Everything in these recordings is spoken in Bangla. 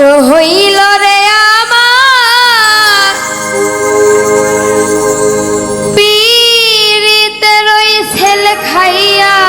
নষ্ট হইল রে আমার। পীড়িতের রই ছেলে খাইয়া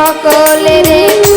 সকলের